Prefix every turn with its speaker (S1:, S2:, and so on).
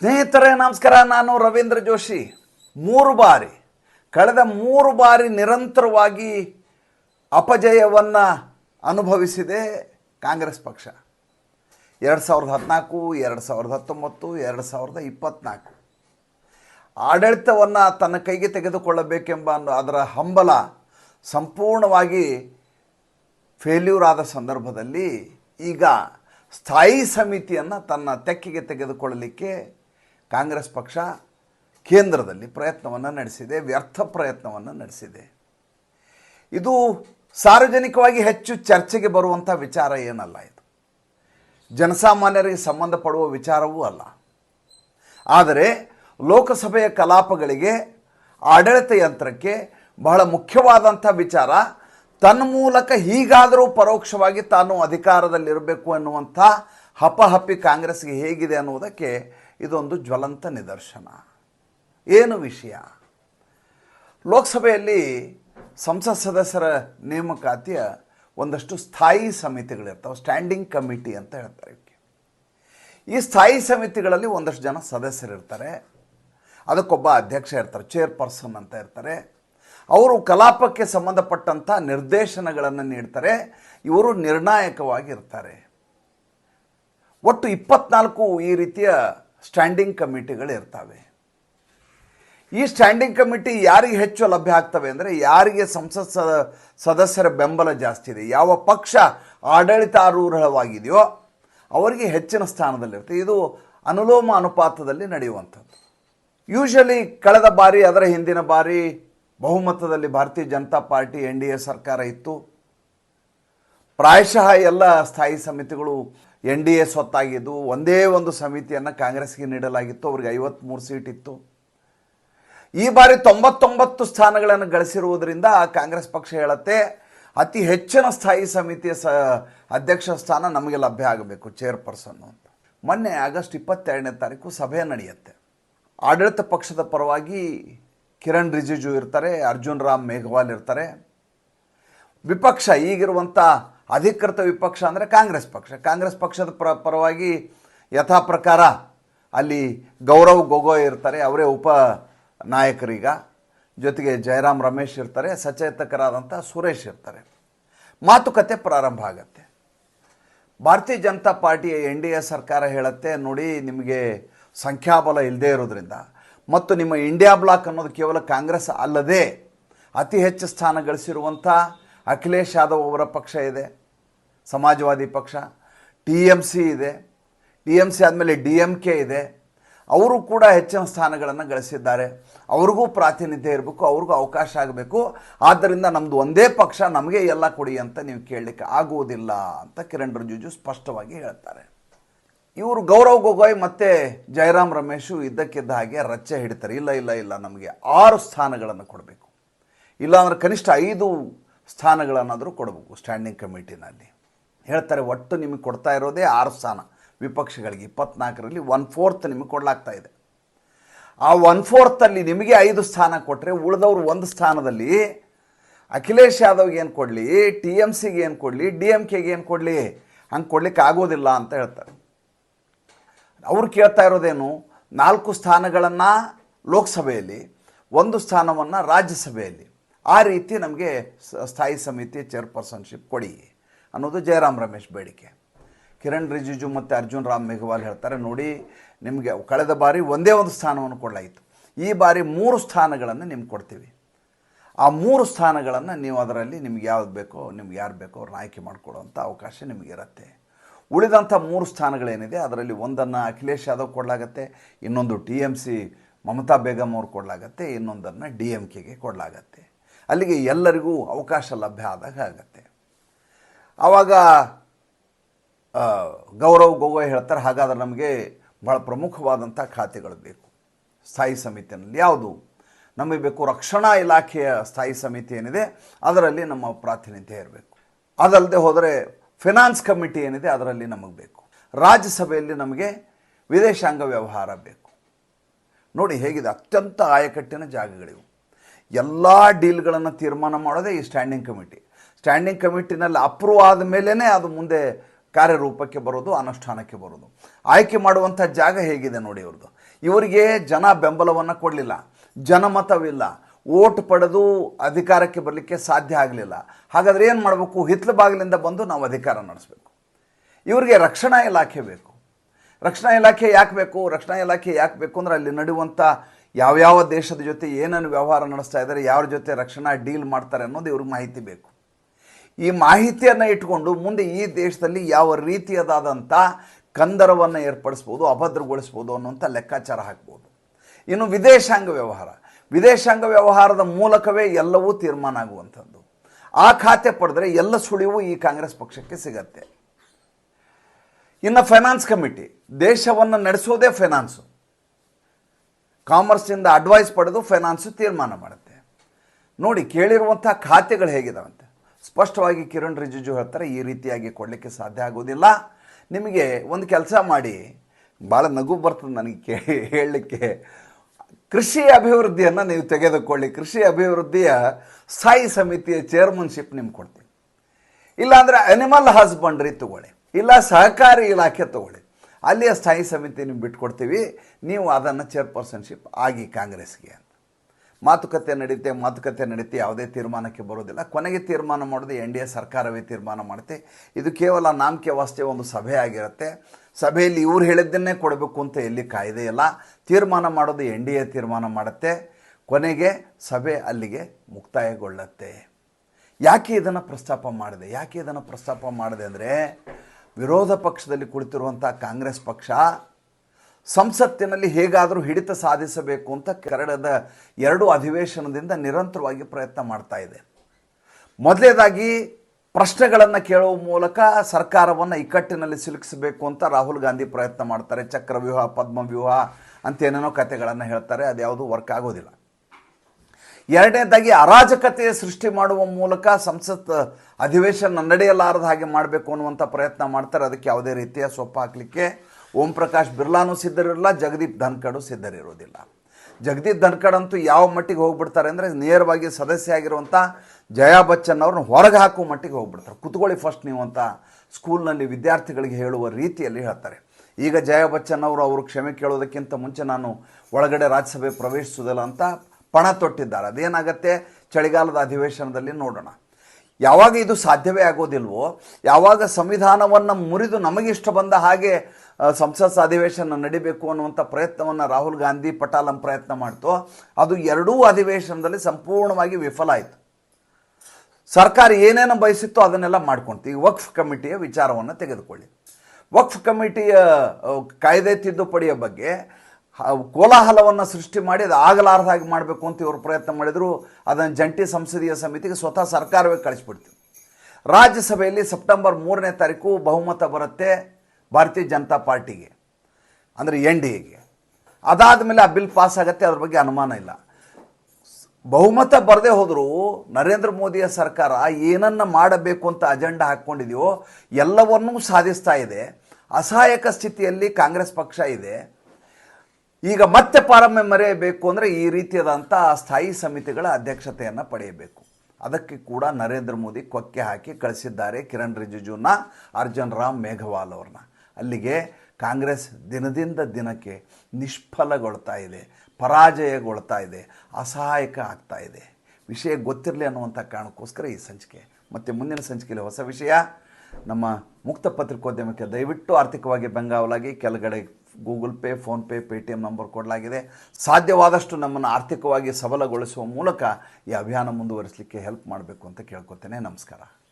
S1: ಸ್ನೇಹಿತರೇ, ನಮಸ್ಕಾರ. ನಾನು ರವೀಂದ್ರ ಜೋಶಿ. ಮೂರು ಬಾರಿ, ಕಳೆದ ಮೂರು ಬಾರಿ ನಿರಂತರವಾಗಿ ಅಪಜಯವನ್ನು ಅನುಭವಿಸಿದೆ ಕಾಂಗ್ರೆಸ್ ಪಕ್ಷ. ಎರಡು ಸಾವಿರದ ಹದಿನಾಲ್ಕು, ಎರಡು ಸಾವಿರದ ಹತ್ತೊಂಬತ್ತು, ಎರಡು ಸಾವಿರದ ಇಪ್ಪತ್ತ್ನಾಲ್ಕು ಆಡಳಿತವನ್ನು ತನ್ನ ಕೈಗೆ ತೆಗೆದುಕೊಳ್ಳಬೇಕೆಂಬ ಅದರ ಹಂಬಲ ಸಂಪೂರ್ಣವಾಗಿ ಫೇಲ್ಯೂರ್ ಆದ ಸಂದರ್ಭದಲ್ಲಿ ಈಗ ಸ್ಥಾಯಿ ಸಮಿತಿಯನ್ನು ತನ್ನ ತೆಕ್ಕೆಗೆ ತೆಗೆದುಕೊಳ್ಳಲಿಕ್ಕೆ ಕಾಂಗ್ರೆಸ್ ಪಕ್ಷ ಕೇಂದ್ರದಲ್ಲಿ ಪ್ರಯತ್ನವನ್ನು ನಡೆಸಿದೆ, ವ್ಯರ್ಥ ಪ್ರಯತ್ನವನ್ನು ನಡೆಸಿದೆ. ಇದು ಸಾರ್ವಜನಿಕವಾಗಿ ಹೆಚ್ಚು ಚರ್ಚೆಗೆ ಬರುವಂಥ ವಿಚಾರ ಏನಲ್ಲ ಇದು. ಜನಸಾಮಾನ್ಯರಿಗೆ ಸಂಬಂಧಪಡುವ ವಿಚಾರವೂ ಅಲ್ಲ. ಆದರೆ ಲೋಕಸಭೆಯ ಕಲಾಪಗಳಿಗೆ ಆಡಳಿತ ಯಂತ್ರಕ್ಕೆ ಬಹಳ ಮುಖ್ಯವಾದಂಥ ವಿಚಾರ ತನ್ನ ಮೂಲಕ ಹೀಗಾದರೂ ಪರೋಕ್ಷವಾಗಿ ತಾನು ಅಧಿಕಾರದಲ್ಲಿರಬೇಕು ಅನ್ನುವಂಥ ಹಪಹಪಿ ಕಾಂಗ್ರೆಸ್ಗೆ ಹೇಗಿದೆ ಅನ್ನುವುದಕ್ಕೆ ಇದೊಂದು ಜ್ವಲಂತ ನಿದರ್ಶನ. ಏನು ವಿಷಯ? ಲೋಕಸಭೆಯಲ್ಲಿ ಸಂಸತ್ ಸದಸ್ಯರ ನೇಮಕಾತಿಯ ಒಂದಷ್ಟು ಸ್ಥಾಯಿ ಸಮಿತಿಗಳಿರ್ತಾವೆ ಸ್ಟ್ಯಾಂಡಿಂಗ್ ಕಮಿಟಿ ಅಂತ ಹೇಳ್ತಾರೆ ಇದಕ್ಕೆ. ಈ ಸ್ಥಾಯಿ ಸಮಿತಿಗಳಲ್ಲಿ ಒಂದಷ್ಟು ಜನ ಸದಸ್ಯರಿರ್ತಾರೆ. ಅದಕ್ಕೊಬ್ಬ ಅಧ್ಯಕ್ಷ ಇರ್ತಾರೆ ಚೇರ್ಪರ್ಸನ್ ಅಂತ ಇರ್ತಾರೆ. ಅವರು ಕಲಾಪಕ್ಕೆ ಸಂಬಂಧಪಟ್ಟಂಥ ನಿರ್ದೇಶನಗಳನ್ನು ನೀಡ್ತಾರೆ. ಇವರು ನಿರ್ಣಾಯಕವಾಗಿರ್ತಾರೆ. ಒಟ್ಟು ಇಪ್ಪತ್ನಾಲ್ಕು ಈ ರೀತಿಯ ಸ್ಟ್ಯಾಂಡಿಂಗ್ ಕಮಿಟಿಗಳು ಇರ್ತವೆ. ಈ ಸ್ಟ್ಯಾಂಡಿಂಗ್ ಕಮಿಟಿ ಯಾರಿಗೆ ಹೆಚ್ಚು ಲಭ್ಯ ಆಗ್ತವೆ ಅಂದರೆ ಯಾರಿಗೆ ಸಂಸತ್ ಸದಸ್ಯರ ಬೆಂಬಲ ಜಾಸ್ತಿ ಇದೆ, ಯಾವ ಪಕ್ಷ ಆಡಳಿತಾರೂಢವಾಗಿದೆಯೋ ಅವರಿಗೆ ಹೆಚ್ಚಿನ ಸ್ಥಾನದಲ್ಲಿರುತ್ತೆ. ಇದು ಅನುಲೋಮ ಅನುಪಾತದಲ್ಲಿ ನಡೆಯುವಂಥದ್ದು. ಯೂಶಲಿ ಕಳೆದ ಬಾರಿ, ಅದರ ಹಿಂದಿನ ಬಾರಿ ಬಹುಮತದಲ್ಲಿ Bharatiya Janata party N D A ಸರ್ಕಾರ ಇತ್ತು. ಪ್ರಾಯಶಃ ಎಲ್ಲ ಸ್ಥಾಯಿ ಸಮಿತಿಗಳು ಎನ್ ಡಿ ಎ ಸ್ವತ್ತಾಗಿದ್ದು ಒಂದೇ ಒಂದು ಸಮಿತಿಯನ್ನು ಕಾಂಗ್ರೆಸ್ಗೆ ನೀಡಲಾಗಿತ್ತು, ಅವ್ರಿಗೆ ಐವತ್ತ್ಮೂರು ಸೀಟ್ ಇತ್ತು. ಈ ಬಾರಿ ತೊಂಬತ್ತೊಂಬತ್ತು ಸ್ಥಾನಗಳನ್ನು ಗಳಿಸಿರುವುದರಿಂದ ಕಾಂಗ್ರೆಸ್ ಪಕ್ಷ ಹೇಳುತ್ತೆ, ಅತಿ ಹೆಚ್ಚಿನ ಸ್ಥಾಯಿ ಸಮಿತಿಯ ಸ, ಅಧ್ಯಕ್ಷ ಸ್ಥಾನ ನಮಗೆ ಲಭ್ಯ ಆಗಬೇಕು, ಚೇರ್ಪರ್ಸನ್ ಅಂತ. ಮೊನ್ನೆ ಆಗಸ್ಟ್ ಇಪ್ಪತ್ತೆರಡನೇ ತಾರೀಕು ಸಭೆ ನಡೆಯುತ್ತೆ. ಆಡಳಿತ ಪಕ್ಷದ ಪರವಾಗಿ ಕಿರಣ್ ರಿಜಿಜು ಇರ್ತಾರೆ, ಅರ್ಜುನ್ ರಾಮ್ ಮೇಘವಾಲ್ ಇರ್ತಾರೆ. ವಿಪಕ್ಷ ಈಗಿರುವಂಥ ಅಧಿಕೃತ ವಿಪಕ್ಷ ಅಂದರೆ ಕಾಂಗ್ರೆಸ್ ಪಕ್ಷ. ಕಾಂಗ್ರೆಸ್ ಪಕ್ಷದ ಪರ ಪರವಾಗಿ ಯಥಾ ಪ್ರಕಾರ ಅಲ್ಲಿ ಗೌರವ್ ಗೊಗೋಯ್ ಇರ್ತಾರೆ, ಅವರೇ ಉಪ ನಾಯಕರೀಗ. ಜೊತೆಗೆ ಜಯರಾಮ್ ರಮೇಶ್ ಇರ್ತಾರೆ ಸಚೇತಕರಾದಂಥ ಸುರೇಶ್ ಇರ್ತಾರೆ. ಮಾತುಕತೆ ಪ್ರಾರಂಭ ಆಗತ್ತೆ. ಭಾರತೀಯ ಜನತಾ ಪಾರ್ಟಿಯ ಎನ್ ಡಿ ಎ ಸರ್ಕಾರ ಹೇಳುತ್ತೆ, ನೋಡಿ ನಿಮಗೆ ಸಂಖ್ಯಾಬಲ ಇಲ್ಲದೇ ಇರೋದ್ರಿಂದ. ಮತ್ತು ನಿಮ್ಮ ಇಂಡಿಯಾ ಬ್ಲಾಕ್ ಅನ್ನೋದು ಕೇವಲ ಕಾಂಗ್ರೆಸ್ ಅಲ್ಲದೆ ಅತಿ ಹೆಚ್ಚು ಸ್ಥಾನ ಗಳಿಸಿರುವಂಥ ಅಖಿಲೇಶ್ ಯಾದವ್ ಅವರ ಪಕ್ಷ ಇದೆ, ಸಮಾಜವಾದಿ ಪಕ್ಷ, ಟಿ ಎಂ ಸಿ ಇದೆ, ಟಿ ಎಂ ಸಿ ಆದಮೇಲೆ ಡಿ ಎಂ ಕೆ ಇದೆ. ಅವರು ಕೂಡ ಹೆಚ್ಚಿನ ಸ್ಥಾನಗಳನ್ನು ಗಳಿಸಿದ್ದಾರೆ. ಅವ್ರಿಗೂ ಪ್ರಾತಿನಿಧ್ಯ ಇರಬೇಕು, ಅವ್ರಿಗೂ ಅವಕಾಶ ಆಗಬೇಕು. ಆದ್ದರಿಂದ ನಮ್ಮದು ಒಂದೇ ಪಕ್ಷ, ನಮಗೆ ಎಲ್ಲ ಕೊಡಿ ಅಂತ ನೀವು ಕೇಳಲಿಕ್ಕೆ ಆಗುವುದಿಲ್ಲ ಅಂತ ಕಿರಣ್ ರಿಜಿಜು ಸ್ಪಷ್ಟವಾಗಿ ಹೇಳ್ತಾರೆ. ಇವರು ಗೌರವ್ ಗೊಗೋಯ್ ಮತ್ತು ಜಯರಾಮ್ ರಮೇಶು ಇದ್ದಕ್ಕಿದ್ದ ಹಾಗೆ ರಚ್ಚೆ ಹಿಡಿತಾರೆ. ಇಲ್ಲ ಇಲ್ಲ ಇಲ್ಲ, ನಮಗೆ ಆರು ಸ್ಥಾನಗಳನ್ನು ಕೊಡಬೇಕು. ಇಲ್ಲಾಂದ್ರೆ ಕನಿಷ್ಠ ಐದು ಸ್ಥಾನಗಳನ್ನಾದರೂ ಕೊಡಬೇಕು ಸ್ಟ್ಯಾಂಡಿಂಗ್ ಕಮಿಟಿನಲ್ಲಿ ಹೇಳ್ತಾರೆ ಒಟ್ಟು ನಿಮಗೆ ಕೊಡ್ತಾ ಇರೋದೇ ಆರು ಸ್ಥಾನ. ವಿಪಕ್ಷಗಳಿಗೆ ಇಪ್ಪತ್ನಾಲ್ಕರಲ್ಲಿ ಒನ್ ಫೋರ್ತ್ ನಿಮಗೆ ಕೊಡಲಾಗ್ತಾ ಇದೆ. ಆ ಒನ್ ಫೋರ್ತಲ್ಲಿ ನಿಮಗೆ ಐದು ಸ್ಥಾನ ಕೊಟ್ಟರೆ ಉಳಿದವರು ಒಂದು ಸ್ಥಾನದಲ್ಲಿ ಅಖಿಲೇಶ್ ಯಾದವ್ಗೆ ಏನು ಕೊಡಲಿ? ಟಿ ಎಂ ಸಿಗೆ ಏನು ಕೊಡಲಿ? ಡಿ ಎಂ ಕೆಗೆ ಏನು ಕೊಡಲಿ? ಹಂಗೆ ಕೊಡ್ಲಿಕ್ಕೆ ಆಗೋದಿಲ್ಲ ಅಂತ ಹೇಳ್ತಾರೆ. ಅವ್ರು ಕೇಳ್ತಾ ಇರೋದೇನು? ನಾಲ್ಕು ಸ್ಥಾನಗಳನ್ನು ಲೋಕಸಭೆಯಲ್ಲಿ, ಒಂದು ಸ್ಥಾನವನ್ನು ರಾಜ್ಯಸಭೆಯಲ್ಲಿ. ಆ ರೀತಿ ನಮಗೆ ಸ್ಥಾಯಿ ಸಮಿತಿ ಚೇರ್ಪರ್ಸನ್ಶಿಪ್ ಕೊಡಿ ಅನ್ನೋದು ಜಯರಾಮ್ ರಮೇಶ್ ಬೇಡಿಕೆ. ಕಿರಣ್ ರಿಜಿಜು ಮತ್ತು ಅರ್ಜುನ್ ರಾಮ್ ಮೇಘವಾಲ್ ಹೇಳ್ತಾರೆ, ನೋಡಿ, ನಿಮಗೆ ಕಳೆದ ಬಾರಿ ಒಂದೇ ಒಂದು ಸ್ಥಾನವನ್ನು ಕೊಡಲಾಯಿತು. ಈ ಬಾರಿ ಮೂರು ಸ್ಥಾನಗಳನ್ನು ನಿಮ್ಗೆ ಕೊಡ್ತೀವಿ. ಆ ಮೂರು ಸ್ಥಾನಗಳನ್ನು ನೀವು ಅದರಲ್ಲಿ ನಿಮ್ಗೆ ಯಾವ್ದು ಬೇಕೋ, ನಿಮ್ಗೆ ಯಾರು ಬೇಕೋ ಅವ್ರನ್ನ ಆಯ್ಕೆ ಮಾಡಿಕೊಡುವಂಥ ಅವಕಾಶ ನಿಮಗಿರುತ್ತೆ ಉಳಿದಂಥ ಮೂರು ಸ್ಥಾನಗಳೇನಿದೆ, ಅದರಲ್ಲಿ ಒಂದನ್ನು ಅಖಿಲೇಶ್ ಯಾದವ್ ಕೊಡಲಾಗತ್ತೆ, ಇನ್ನೊಂದು T M C Mamata Begum ಅವ್ರು ಕೊಡಲಾಗತ್ತೆ, ಇನ್ನೊಂದನ್ನು ಡಿ ಎಂ ಕೆಗೆ ಕೊಡಲಾಗತ್ತೆ. ಅಲ್ಲಿಗೆ ಎಲ್ಲರಿಗೂ ಅವಕಾಶ ಲಭ್ಯ ಆದಾಗ ಆಗತ್ತೆ. ಆವಾಗ ಗೌರವ್ ಗೊಗೊಯ್ ಹೇಳ್ತಾರೆ, ಹಾಗಾದ್ರೆ ನಮಗೆ ಭಾಳ ಪ್ರಮುಖವಾದಂಥ ಖಾತೆಗಳು ಬೇಕು. ಸ್ಥಾಯಿ ಸಮಿತಿಯಲ್ಲಿ ಯಾವುದು? ನಮಗೆ ಬೇಕು ರಕ್ಷಣಾ ಇಲಾಖೆಯ ಸ್ಥಾಯಿ ಸಮಿತಿ ಏನಿದೆ, ಅದರಲ್ಲಿ ನಮ್ಮ ಪ್ರಾತಿನಿಧ್ಯ ಇರಬೇಕು. ಅದಲ್ಲದೆ ಹೋದರೆ ಫಿನಾನ್ಸ್ ಕಮಿಟಿ ಏನಿದೆ, ಅದರಲ್ಲಿ ನಮಗೆ ಬೇಕು. ರಾಜ್ಯಸಭೆಯಲ್ಲಿ ನಮಗೆ ವಿದೇಶಾಂಗ ವ್ಯವಹಾರ ಬೇಕು. ನೋಡಿ ಹೇಗಿದೆ, ಅತ್ಯಂತ ಆಯಕಟ್ಟಿನ ಜಾಗಗಳಿವು. ಎಲ್ಲ ಡೀಲ್ಗಳನ್ನು ತೀರ್ಮಾನ ಮಾಡೋದೇ ಈ ಸ್ಟ್ಯಾಂಡಿಂಗ್ ಕಮಿಟಿ ಸ್ಟ್ಯಾಂಡಿಂಗ್ ಕಮಿಟಿನಲ್ಲಿ ಅಪ್ರೂವ್ ಆದ ಮೇಲೇ ಅದು ಮುಂದೆ ಕಾರ್ಯರೂಪಕ್ಕೆ ಬರೋದು, ಅನುಷ್ಠಾನಕ್ಕೆ ಬರೋದು. ಆಯ್ಕೆ ಮಾಡುವಂಥ ಜಾಗ ಹೇಗಿದೆ ನೋಡಿ ಇವ್ರದ್ದು. ಇವರಿಗೆ ಜನ ಬೆಂಬಲವನ್ನು ಕೊಡಲಿಲ್ಲ, ಜನಮತವಿಲ್ಲ, ಓಟ್ ಪಡೆದು ಅಧಿಕಾರಕ್ಕೆ ಬರಲಿಕ್ಕೆ ಸಾಧ್ಯ ಆಗಲಿಲ್ಲ. ಹಾಗಾದ್ರೆ ಏನು ಮಾಡಬೇಕು? ಹಿತ್ಲ ಬಾಗಿಲಿಂದ ಬಂದು ನಾವು ಅಧಿಕಾರ ನಡೆಸಬೇಕು. ಇವರಿಗೆ ರಕ್ಷಣಾ ಇಲಾಖೆ ಬೇಕು. ರಕ್ಷಣಾ ಇಲಾಖೆ ಯಾಕೆ ಬೇಕು? ರಕ್ಷಣಾ ಇಲಾಖೆ ಯಾಕೆ ಬೇಕು ಅಂದ್ರೆ ಅಲ್ಲಿ ನಡೆಯುವಂಥ ಯಾವ್ಯಾವ ದೇಶದ ಜೊತೆ ಏನೇನು ವ್ಯವಹಾರ ನಡೆಸ್ತಾ ಇದ್ದಾರೆ ಯಾರ ಜೊತೆ ರಕ್ಷಣಾ ಡೀಲ್ ಮಾಡ್ತಾರೆ ಅನ್ನೋದು ಇವ್ರಿಗೆ ಮಾಹಿತಿ ಬೇಕು. ಈ ಮಾಹಿತಿಯನ್ನು ಇಟ್ಕೊಂಡು ಮುಂದೆ ಈ ದೇಶದಲ್ಲಿ ಯಾವ ರೀತಿಯದಾದಂಥ ಕಂದರವನ್ನು ಏರ್ಪಡಿಸ್ಬೋದು, ಅಭದ್ರಗೊಳಿಸ್ಬೋದು ಅನ್ನುವಂಥ ಲೆಕ್ಕಾಚಾರ ಹಾಕ್ಬೋದು. ಇನ್ನು ವಿದೇಶಾಂಗ ವ್ಯವಹಾರ. ವಿದೇಶಾಂಗ ವ್ಯವಹಾರದ ಮೂಲಕವೇ ಎಲ್ಲವೂ ತೀರ್ಮಾನ ಆಗುವಂಥದ್ದು. ಆ ಖಾತೆ ಪಡೆದ್ರೆ ಎಲ್ಲ ಸುಳಿವು ಈ ಕಾಂಗ್ರೆಸ್ ಪಕ್ಷಕ್ಕೆ ಸಿಗತ್ತೆ. ಇನ್ನು ಫೈನಾನ್ಸ್ ಕಮಿಟಿ. ದೇಶವನ್ನು ನಡೆಸೋದೇ ಫೈನಾನ್ಸು. ಕಾಮರ್ಸ್ನಿಂದ ಅಡ್ವೈಸ್ ಪಡೆದು ಫೈನಾನ್ಸು ತೀರ್ಮಾನ ಮಾಡುತ್ತೆ. ನೋಡಿ ಕೇಳಿರುವಂಥ ಖಾತೆಗಳು ಹೇಗಿದಾವಂತೆ? ಸ್ಪಷ್ಟವಾಗಿ ಕಿರಣ್ ರಿಜಿಜು ಹೇಳ್ತಾರೆ, ಈ ರೀತಿಯಾಗಿ ಕೊಡಲಿಕ್ಕೆ ಸಾಧ್ಯ ಆಗೋದಿಲ್ಲ ನಿಮಗೆ ಒಂದು ಕೆಲಸ ಮಾಡಿ. ಭಾಳ ನಗು ಬರ್ತದೆ ನನಗೆ ಕೇ, ಹೇಳಲಿಕ್ಕೆ. ಕೃಷಿ ಅಭಿವೃದ್ಧಿಯನ್ನು ನೀವು ತೆಗೆದುಕೊಳ್ಳಿ. ಕೃಷಿ ಅಭಿವೃದ್ಧಿಯ ಸ್ಥಾಯಿ ಸಮಿತಿಯ ಚೇರ್ಮನ್ಶಿಪ್ ನಿಮ್ಗೆ ಕೊಡ್ತೀನಿ. ಇಲ್ಲಾಂದರೆ ಅನಿಮಲ್ ಹಸ್ಬೆಂಡ್ರಿ ತಗೊಳ್ಳಿ. ಇಲ್ಲ ಸಹಕಾರಿ ಇಲಾಖೆ ತಗೊಳ್ಳಿ. ಅಲ್ಲಿಯ ಸ್ಥಾಯಿ ಸಮಿತಿ ನೀವು ಬಿಟ್ಕೊಡ್ತೀವಿ. ನೀವು ಅದನ್ನು ಚೇರ್ಪರ್ಸನ್ಶಿಪ್ ಆಗಿ ಕಾಂಗ್ರೆಸ್ಗೆ ಅಂತ. ಮಾತುಕತೆ ನಡೀತೆ ಮಾತುಕತೆ ನಡೀತೆ, ಯಾವುದೇ ತೀರ್ಮಾನಕ್ಕೆ ಬರೋದಿಲ್ಲ. ಕೊನೆಗೆ ತೀರ್ಮಾನ ಮಾಡೋದು ಎನ್ ಡಿ ಎ ಸರ್ಕಾರವೇ ತೀರ್ಮಾನ ಮಾಡುತ್ತೆ. ಇದು ಕೇವಲ ನಾಮಕೆ ವಾಸ್ತೆ ಒಂದು ಸಭೆ ಆಗಿರುತ್ತೆ. ಸಭೆಯಲ್ಲಿ ಇವ್ರು ಹೇಳಿದ್ದನ್ನೇ ಕೊಡಬೇಕು ಅಂತ ಎಲ್ಲಿ ಕಾಯ್ದೆ ಇಲ್ಲ. ತೀರ್ಮಾನ ಮಾಡೋದು ಎನ್ ಡಿ ಎ ತೀರ್ಮಾನ ಮಾಡುತ್ತೆ. ಕೊನೆಗೆ ಸಭೆ ಅಲ್ಲಿಗೆ ಮುಕ್ತಾಯಗೊಳ್ಳುತ್ತೆ. ಯಾಕೆ ಇದನ್ನು ಪ್ರಸ್ತಾಪ ಮಾಡಿದೆ? ಯಾಕೆ ಇದನ್ನು ಪ್ರಸ್ತಾಪ ಮಾಡಿದೆ ಅಂದರೆ ವಿರೋಧ ಪಕ್ಷದಲ್ಲಿ ಕುಳಿತಿರುವಂಥ ಕಾಂಗ್ರೆಸ್ ಪಕ್ಷ ಸಂಸತ್ತಿನಲ್ಲಿ ಹೇಗಾದರೂ ಹಿಡಿತ ಸಾಧಿಸಬೇಕು ಅಂತ ಕನ್ನಡದ ಎರಡು ಅಧಿವೇಶನದಿಂದ ನಿರಂತರವಾಗಿ ಪ್ರಯತ್ನ ಮಾಡ್ತಾ ಇದೆ. ಮೊದಲನೇದಾಗಿ ಪ್ರಶ್ನೆಗಳನ್ನು ಕೇಳುವ ಮೂಲಕ ಸರ್ಕಾರವನ್ನು ಇಕ್ಕಟ್ಟಿನಲ್ಲಿ ಸಿಲುಕಿಸಬೇಕು ಅಂತ ರಾಹುಲ್ ಗಾಂಧಿ ಪ್ರಯತ್ನ ಮಾಡ್ತಾರೆ. ಚಕ್ರವ್ಯೂಹ, ಪದ್ಮವ್ಯೂಹ ಅಂತ ಏನೇನೋ ಕಥೆಗಳನ್ನು ಹೇಳ್ತಾರೆ. ಅದ್ಯಾವುದು ವರ್ಕ್ ಆಗೋದಿಲ್ಲ. ಎರಡನೇದಾಗಿ ಅರಾಜಕತೆ ಸೃಷ್ಟಿ ಮಾಡುವ ಮೂಲಕ ಸಂಸತ್ ಅಧಿವೇಶನ ನಡೆಯಲಾರದ ಹಾಗೆ ಮಾಡಬೇಕು ಅನ್ನುವಂಥ ಪ್ರಯತ್ನ ಮಾಡ್ತಾರೆ. ಅದಕ್ಕೆ ಯಾವುದೇ ರೀತಿಯ ಸೊಪ್ಪು ಹಾಕಲಿಕ್ಕೆ ಓಂ ಪ್ರಕಾಶ್ ಬಿರ್ಲಾನು ಸಿದ್ಧರಿರಲ್ಲ, ಜಗದೀಪ್ ಧನ್ಕಡು ಸಿದ್ಧರಿರೋದಿಲ್ಲ ಜಗದೀಪ್ ಧನ್ಕಡ್ ಅಂತೂ ಯಾವ ಮಟ್ಟಿಗೆ ಹೋಗ್ಬಿಡ್ತಾರೆ ಅಂದರೆ ನೇರವಾಗಿ ಸದಸ್ಯ ಆಗಿರುವಂಥ ಜಯಾ ಬಚ್ಚನ್ ಅವ್ರನ್ನ ಹೊರಗೆ ಹಾಕುವ ಮಟ್ಟಿಗೆ ಹೋಗ್ಬಿಡ್ತಾರೆ. ಕುತ್ಕೊಳ್ಳಿ ಫಸ್ಟ್ ನೀವು ಅಂತ ಸ್ಕೂಲ್ನಲ್ಲಿ ವಿದ್ಯಾರ್ಥಿಗಳಿಗೆ ಹೇಳುವ ರೀತಿಯಲ್ಲಿ ಹೇಳ್ತಾರೆ. ಈಗ ಜಯಾ ಬಚ್ಚನ್ ಅವರು ಅವರು ಕ್ಷಮೆ ಕೇಳೋದಕ್ಕಿಂತ ಮುಂಚೆ ನಾನು ಒಳಗಡೆ ರಾಜ್ಯಸಭೆ ಪ್ರವೇಶಿಸೋದಿಲ್ಲ ಅಂತ ಪಣ ತೊಟ್ಟಿದ್ದಾರೆ. ಅದೇನಾಗತ್ತೆ? ಚಳಿಗಾಲದ ಅಧಿವೇಶನದಲ್ಲಿ ನೋಡೋಣ. ಯಾವಾಗ ಇದು ಸಾಧ್ಯವೇ ಆಗೋದಿಲ್ವೋ, ಯಾವಾಗ ಸಂವಿಧಾನವನ್ನು ಮುರಿದು ನಮಗಿಷ್ಟ ಬಂದ ಹಾಗೆ ಸಂಸತ್ ಅಧಿವೇಶನ ನಡಿಬೇಕು ಅನ್ನುವಂಥ ಪ್ರಯತ್ನವನ್ನು ರಾಹುಲ್ ಗಾಂಧಿ ಪಟಾಲಂ ಪ್ರಯತ್ನ ಮಾಡ್ತೋ, ಅದು ಎರಡೂ ಅಧಿವೇಶನದಲ್ಲಿ ಸಂಪೂರ್ಣವಾಗಿ ವಿಫಲ ಆಯಿತು. ಸರ್ಕಾರ ಏನೇನು ಬಯಸಿತ್ತೋ ಅದನ್ನೆಲ್ಲ ಮಾಡ್ಕೊಂತು ಈಗ ವಕ್ಫ್ ಕಮಿಟಿಯ ವಿಚಾರವನ್ನು ತೆಗೆದುಕೊಳ್ಳಿ. ವಕ್ಫ್ ಕಮಿಟಿಯ ಕಾಯ್ದೆ ತಿದ್ದುಪಡಿಯ ಬಗ್ಗೆ ಕೋಲಾಹಲವನ್ನು ಸೃಷ್ಟಿ ಮಾಡಿ ಅದು ಆಗಲಾರದ ಹಾಗೆ ಮಾಡಬೇಕು ಅಂತ ಇವರು ಪ್ರಯತ್ನ ಮಾಡಿದರು, ಅದನ್ನು ಜಂಟಿ ಸಂಸದೀಯ ಸಮಿತಿಗೆ ಸ್ವತಃ ಸರ್ಕಾರವೇ ಕಳಿಸ್ಬಿಡ್ತೀವಿ ರಾಜ್ಯಸಭೆಯಲ್ಲಿ ಸೆಪ್ಟೆಂಬರ್ ಮೂರನೇ ತಾರೀಕು ಬಹುಮತ ಬರುತ್ತೆ ಭಾರತೀಯ ಜನತಾ ಪಾರ್ಟಿಗೆ, ಅಂದರೆ ಎನ್ ಡಿ ಎಗೆ. ಅದಾದ ಮೇಲೆ ಆ ಬಿಲ್ ಪಾಸ್ ಆಗುತ್ತೆ, ಅದ್ರ ಬಗ್ಗೆ ಅನುಮಾನ ಇಲ್ಲ. ಬಹುಮತ ಬರದೇ ಹೋದರೂ ನರೇಂದ್ರ ಮೋದಿಯ ಸರ್ಕಾರ ಏನನ್ನ ಮಾಡಬೇಕು ಅಂತ ಅಜೆಂಡಾ ಹಾಕ್ಕೊಂಡಿದೆಯೋ ಎಲ್ಲವನ್ನೂ ಸಾಧಿಸ್ತಾ ಇದೆ. ಅಸಹಾಯಕ ಸ್ಥಿತಿಯಲ್ಲಿ ಕಾಂಗ್ರೆಸ್ ಪಕ್ಷ ಇದೆ. ಈಗ ಮತ್ತೆ ಪಾರಮ್ಯ ಮರೆಯಬೇಕು ಅಂದರೆ ಈ ರೀತಿಯಾದಂಥ ಸ್ಥಾಯಿ ಸಮಿತಿಗಳ ಅಧ್ಯಕ್ಷತೆಯನ್ನು ಪಡೆಯಬೇಕು. ಅದಕ್ಕೆ ಕೂಡ ನರೇಂದ್ರ ಮೋದಿ ಕೊಕ್ಕೆ ಹಾಕಿ ಕಳಿಸಿದ್ದಾರೆ ಕಿರಣ್ ರಿಜಿಜುನ, ಅರ್ಜುನ್ ರಾಮ್, ಮೇಘವಾಲ್ ಅವ್ರನ್ನ. ಅಲ್ಲಿಗೆ ಕಾಂಗ್ರೆಸ್ ದಿನದಿಂದ ದಿನಕ್ಕೆ ನಿಷ್ಫಲಗೊಳ್ತಾ ಇದೆ, ಪರಾಜಯಗೊಳ್ತಾ ಇದೆ, ಅಸಹಾಯಕ ಆಗ್ತಾ ಇದೆ. ವಿಷಯ ಗೊತ್ತಿರಲಿ ಅನ್ನುವಂಥ ಕಾರಣಕ್ಕೋಸ್ಕರ ಈ ಸಂಚಿಕೆ. ಮತ್ತು ಮುಂದಿನ ಸಂಚಿಕೆಯಲ್ಲಿ ಹೊಸ ವಿಷಯ. ನಮ್ಮ ಮುಕ್ತ ಪತ್ರಿಕೋದ್ಯಮಕ್ಕೆ ದಯವಿಟ್ಟು ಆರ್ಥಿಕವಾಗಿ ಬೆಂಗಾವಲಾಗಿ, ಕೆಳಗಡೆ Google Pay PhonePe Paytm number ಕೊಡಲಾಗಿದೆ. ಸಾಧ್ಯವಾದಷ್ಟು ನಮ್ಮನ್ನು ಆರ್ಥಿಕವಾಗಿ ಸಬಲಗೊಳಿಸುವ ಮೂಲಕ ಈ ಅಭಿಯಾನ ಮುಂದುವರಿಸಲಿಕ್ಕೆ ಹೆಲ್ಪ್ ಮಾಡಬೇಕು ಅಂತ ಕೇಳ್ಕೊತೇನೆ. ನಮಸ್ಕಾರ.